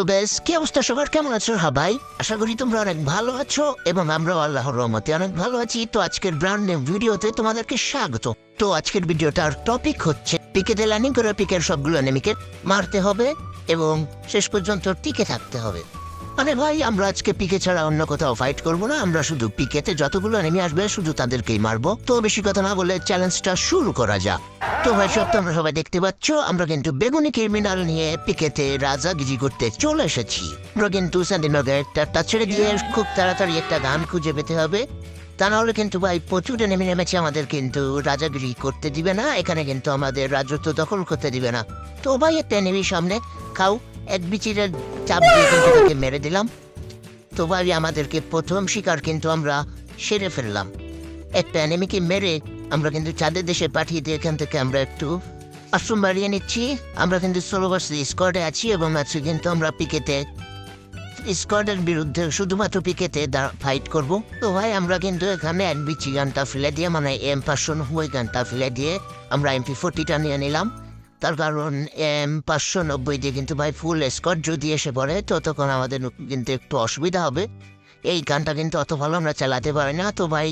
তো বেশ। কি অবস্থা সবার? কেমন আছো হাবাই আশা করি তোমরা অনেক ভালো আছো এবং আমরা আল্লাহর রহমতে অনেক ভালো আছি। তো আজকের ব্র্যান্ড নেম ভিডিওতে তোমাদেরকে স্বাগত। তো আজকের ভিডিওটার টপিক হচ্ছে পিকেতে ল্যান্ডিং করে পিকের সবগুলো নেমিকে মারতে হবে এবং শেষ পর্যন্ত টিকে থাকতে হবে। মানে ভাই, আমরা আজকে পিকে ছাড়া অন্য কোথাও ফাইট করব না। আমরা শুধু পিকেতে যতগুলো এনিমি আসবে, শুধু তাদেরকেই মারবো। তো বেশি কথা না বলে চ্যালেঞ্জটা শুরু করা যাক। তো ভাই, সব তোমরা সবাই দেখতে পাচ্ছ, আমরা কিন্তু বেগুনি ক্রিমিনাল নিয়ে পিকেতে রাজাগিরি করতে চলে এসেছি। আমরা কিন্তু স্যান্ডিনগর একটা ছেড়ে দিয়ে খুব তাড়াতাড়ি একটা গান খুঁজে পেতে হবে। তা নাহলে কিন্তু ভাই, প্রচুর নেমে নেমেছে, আমাদের কিন্তু রাজাগিরি করতে দিবে না। এখানে কিন্তু আমাদের রাজত্ব দখল করতে দিবে না। তো ভাই, একটা নেমি সামনে, খাও। এক বিচিরের চাপ দিয়ে কিন্তু তাকে মেরে দিলাম। তো ভাই আমাদেরকে প্রথম শিকার কিন্তু আমরা সেরে ফেললাম। একটা এনিমিকে মেরে আমরা কিন্তু চাঁদের দেশে পাঠিয়ে দিয়ে এখান থেকে আমরা একটু আশ্রম বাড়িয়ে নিচ্ছি। আমরা কিন্তু বছর স্কোয়াডে আছি এবং আজকে কিন্তু আমরা পিকেতে স্কোয়াডের বিরুদ্ধে শুধুমাত্র পিকেতে ফাইট করব। তো ভাই, আমরা কিন্তু এখানে এনবিচি গানটা ফেলে দিয়ে মানে এম পাঁচশো নব্বই গানটা ফেলে দিয়ে আমরা এমপি ফোর্টিটা নিয়ে নিলাম। তার কারণ এম পাঁচশো নব্বই দিয়ে কিন্তু ভাই ফুল স্কট যদি এসে পড়ে তো তখন আমাদের কিন্তু একটু অসুবিধা হবে। এই গানটা কিন্তু অত ভালো আমরা চালাতে পারি না। তো ভাই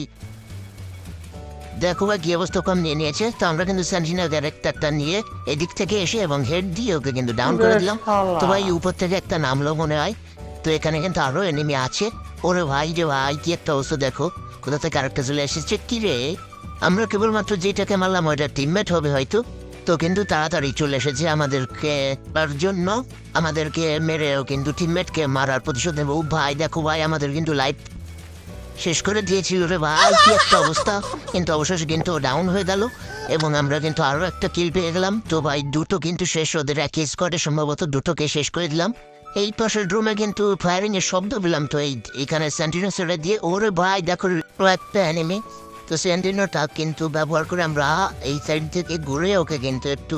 দেখো ভাই কি অবস্থা কম নিয়ে নিয়েছে। তো আমরা কিন্তু স্যান্টিনা ক্যারেক্টারটা নিয়ে এদিক থেকে এসে এবং হেড দিয়ে ওকে কিন্তু ডাউন করে দিলাম। তো ভাই উপর থেকে একটা নামলো মনে হয়। তো এখানে কিন্তু আরও এনিমি আছে। ওরে ভাই রে ভাই কি একটা অবস্থা দেখো। কোথা থেকে আরেকটা চলে এসেছে? কি রে? আমরা কেবলমাত্র যেটাকে মারলাম ওইটা টিমমেট হবে হয়তো। তো কিন্তু তাড়াতাড়ি চলে এসেছে আমাদেরকে তার জন্য। আমাদেরকে মেরেও কিন্তু টিমমেটকে মারার প্রতিশোধ নেব। ভাই, দেখো ভাই, আমাদের কিন্তু লাইফ শেষ করে দিয়েছিল রে ভাই। কি একটা অবস্থা। কিন্তু অবশেষে কিন্তু ডাউন হয়ে গেল এবং আমরা কিন্তু আরও একটা কিল পেয়ে গেলাম। তো ভাই, দুটো কিন্তু শেষ। ওদের একই স্কোয়াডে সম্ভবত দুটোকে শেষ করে দিলাম। এই পাশের রুমে কিন্তু ফায়ারিং এর শব্দ পেলাম। তো এই, এখানে স্যান্টিনোসেরা দিয়ে। ওরে ভাই, দেখো একটা অ্যানিমি তো স্যান্টিনোটা কিন্তু ব্যবহার করে আমরা এই সাইড থেকে ঘুরে ওকে কিন্তু একটু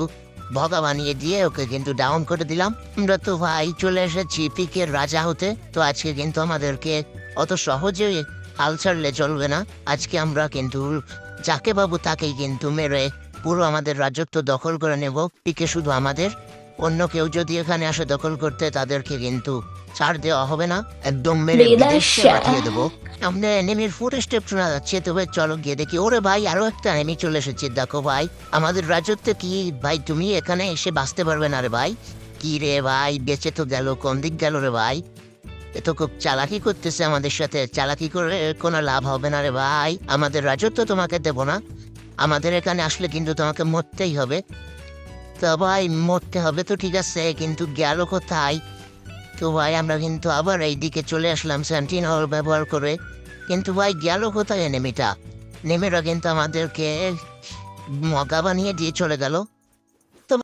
ভগা বানিয়ে দিয়ে ওকে কিন্তু ডাউন করে দিলাম। আমরা তো ভাই চলে এসেছি পিকের রাজা হতে। তো আজকে কিন্তু আমাদেরকে অত সহজে হাল ছাড়লে চলবে না। আজকে আমরা কিন্তু যাকে বাবু তাকেই কিন্তু মেরে পুরো আমাদের রাজত্ব দখল করে নেব। পিকে শুধু আমাদের। অন্য কেউ যদি এখানে আসে দখল করতে তাদেরকে কিন্তু ছাড় দেওয়া হবে না। একদম মেরে বিদেশে পাঠিয়ে দেবো। আমরা এনিমির ফুট স্টেপ শোনা যাচ্ছে তবে চলো গিয়ে দেখি। ওরে ভাই আরও একটা এনিমি চলে এসেছে। দেখো ভাই আমাদের রাজত্বে কি? ভাই তুমি এখানে এসে বাঁচতে পারবে না রে ভাই। কি রে ভাই বেঁচে তো গেল কোন দিক গেল রে ভাই? এ তো খুব চালাকি করতেছে আমাদের সাথে। চালাকি করে কোনো লাভ হবে না রে ভাই। আমাদের রাজত্ব তোমাকে দেব না। আমাদের এখানে আসলে কিন্তু তোমাকে মরতেই হবে। তো ভাই মরতে হবে তো ঠিক আছে, কিন্তু গেল কোথায়? তো ভাই, আমরা কিন্তু আবার এই দিকে চলে আসলাম স্যান্টিনর ব্যবহার করে। কিন্তু ভাই, গেল কোথায় নেমিটা নেমেরা কিন্তু আমাদেরকে মগা বানিয়ে দিয়ে চলে গেল। তো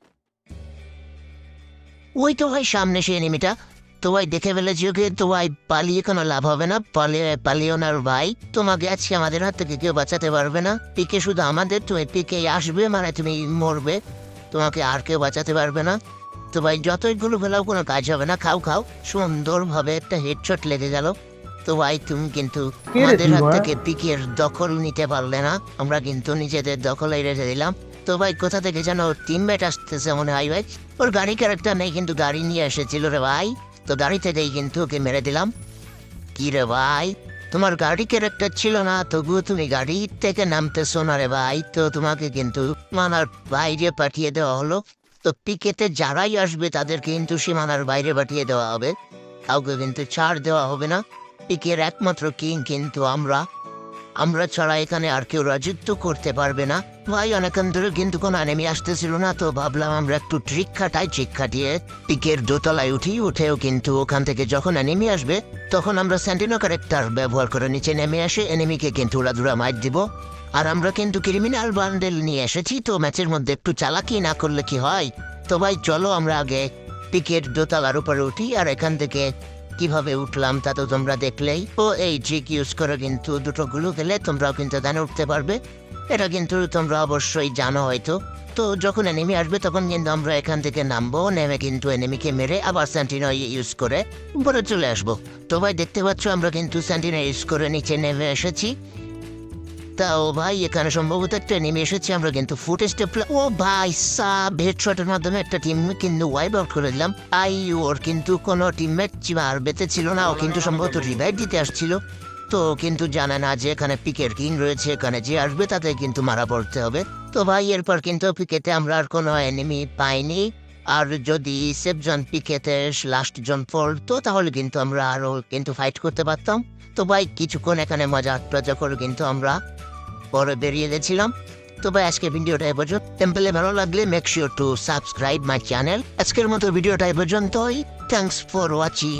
ওই তো ভাই, সামনে সে নেমিটা তো ভাই, দেখে ফেলেছি ওকে তো ভাই, পালিয়ে কোনো লাভ হবে না। পালিয়ে পালিও না ভাই। তোমাকে আজকে আমাদের হাত থেকে কেউ বাঁচাতে পারবে না। পিকে শুধু আমাদের, তুমি পিকে আসবে মানে তুমি মরবে। তোমাকে আর কেউ বাঁচাতে পারবে না। তো ভাই যতই গুলো ফেলাও কোনো কাজ হবে না। খাও খাও। সুন্দরভাবে একটা হেডশট লেগে গেল। তো ভাই তুমি কিন্তু আমাদের হাত থেকে পিকের দখল নিতে পারলে না। আমরা কিন্তু নিজেদের দখলে রেখে দিলাম। তো ভাই কোথা থেকে যেন টিমমেট আসতেছে মনে হয় ভাই? ওর গাড়ি ক্যারেক্টার নেই কিন্তু গাড়ি নিয়ে এসেছিল রে ভাই। তো গাড়ি থেকেই কিন্তু ওকে মেরে দিলাম। কি রে ভাই? তোমার গাড়ি ক্যারেক্টার ছিল না, তবুও তুমি গাড়ি থেকে নামতে না রে ভাই। তো তোমাকে কিন্তু মানার বাইরে পাঠিয়ে দেওয়া হলো। তো পিকেতে যারাই আসবে, তাদের কিন্তু সীমানার বাইরে পাঠিয়ে দেওয়া হবে। কাউকে কিন্তু ছাড় দেওয়া হবে না। পিকের একমাত্র কিং কিন্তু আমরা। আমরা ছাড়া এখানে আর কেউ রাজত্ব করতে পারবে না। ভাই অনেকক্ষণ ধরে কিন্তু কোনো এনেমি আসতেছিল না, তো ভাবলাম আমরা একটু ট্রিক খাটাই ট্রিক খাটিয়ে পিকের দোতলায় উঠি উঠেও কিন্তু ওখান থেকে যখন এনেমি আসবে, তখন আমরা স্যান্টিনো ক্যারেক্টার ব্যবহার করে নিচে নেমে আসে এনেমিকে কিন্তু উড়াধুরা মার দিব। আর আমরা কিন্তু ক্রিমিনাল বান্ডেল নিয়ে এসেছি, তো ম্যাচের মধ্যে একটু চালাকি না করলে কি হয়? তো ভাই, চলো আমরা আগে পিকের দোতলার উপরে উঠি, আর এখান থেকে কীভাবে উঠলাম তা তো তোমরা দেখলেই। ও, এই ট্রিক ইউজ করে কিন্তু, দুটো গুলো গেলে তোমরাও কিন্তু দানে উঠতে পারবে। এটা কিন্তু তোমরা অবশ্যই জানো হয়তো। তো যখন এনিমি আসবে, তখন কিন্তু আমরা এখান থেকে নামবো। নেমে কিন্তু এনিমিকে মেরে আবার স্যান্টিনো ইউজ করে উপরে চলে আসব। তো ভাই, দেখতে পাচ্ছ, আমরা কিন্তু স্যান্টিনো ইউজ করে নিচে নেমে এসেছি। তা ও ভাই, এখানে সম্ভবত একটা নেমে এসেছে। আমরা কিন্তু ফুটেজটা ও ভাই, সাব হেডশটের মাধ্যমে একটা টিম কিন্তু ওয়াইপ আউট করে দিলাম। আই, ওর কিন্তু কোনো টিমমেট আর বেঁচে ছিল না। ও কিন্তু সম্ভবত রিভাইভ দিতে আসছিল। তো কিন্তু জানে না যে এখানে পিকের কিং রয়েছে, এখানে যে আসবে তাতে কিন্তু মারা পড়তে হবে। তো ভাই, এরপর কিন্তু পিকেতে আমরা আর কোনো এনিমি পাইনি। আর যদি সেফজন পিকেতে লাস্ট জন পড়তো, তাহলে কিন্তু আমরা আরও কিন্তু ফাইট করতে পারতাম। তো ভাই, কিছুক্ষণ এখানে মজা টজা করে কিন্তু আমরা পরে বেরিয়ে গেছিলাম। তো ভাই আজকের ভিডিওটা এ পর্যন্ত। টেম্পলে ভালো লাগলে make sure to subscribe my channel আজকের মতো ভিডিওটা এ পর্যন্তই। Thanks for watching